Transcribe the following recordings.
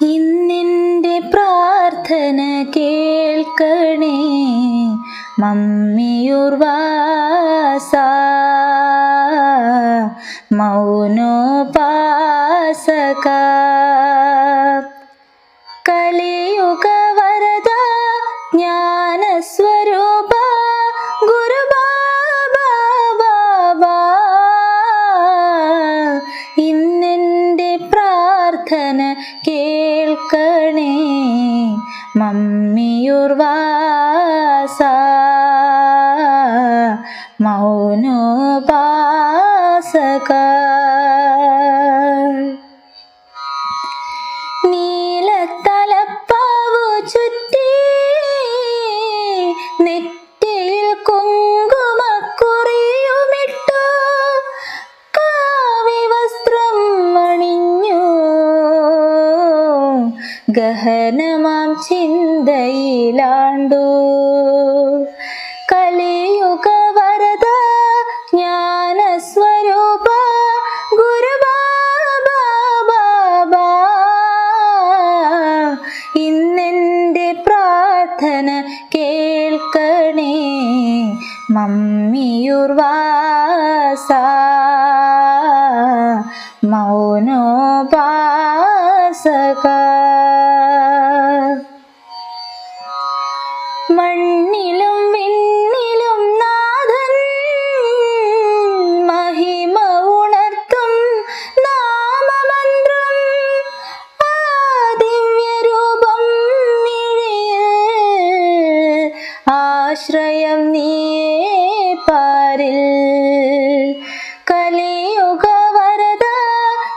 ഇന്നെന്റെ പ്രാർത്ഥന കേൾക്കണേ മമ്മിയുർവാസ മൗനോപാസക. കേൾക്കണേ മമ്മിയുർവാസ മൗനോപാസക. ഗഹനമാം ചിന്തയിലാണ്ടു. കലിയുഗ വരദ ജ്ഞാനസ്വരൂപ ഗുരുബാബാ ഇന്നെന്റെ പ്രാർത്ഥന കേൾക്കണേ മമ്മിയുർവാസ മൗനോപാസക മണ്ണിലും വിണ്ണിലും നാഥൻ മഹിമ ഉണർത്തും നാമമന്ത്രം. ആ ദിവ്യരൂപം ആശ്രയം നീയേ പാരിൽ. കലിയുഗ വരദ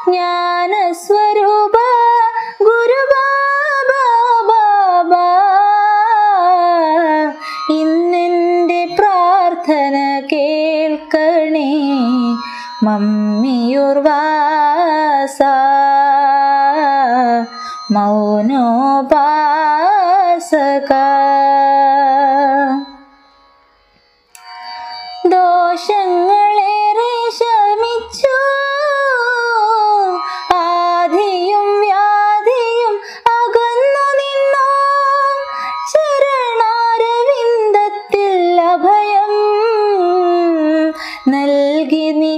ജ്ഞാനസ്വരൂപ മമ്മിയുർവാസ മൗനോപാസക ദോഷങ്ങളേറെ ശമിച്ചു ആധിയും വ്യാധിയും അകന്നു നിന്നു. ചരണാരവിന്ദത്തിൽ അഭയം നൽകി നീ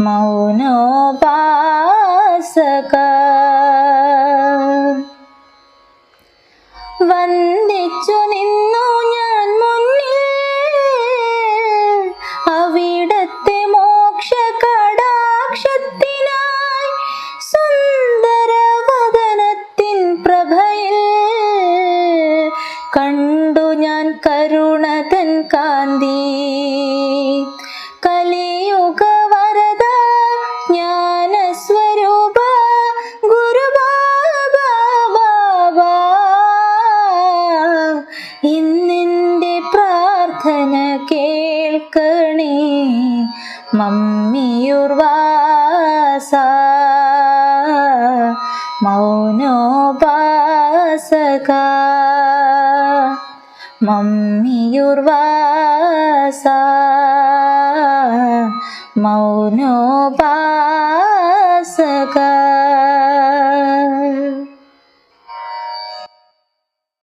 മൗനോപാസക മമ്മിയുർവാസ മൗനോപാസക. മമ്മിയുർവാസ മൗനോപാസക.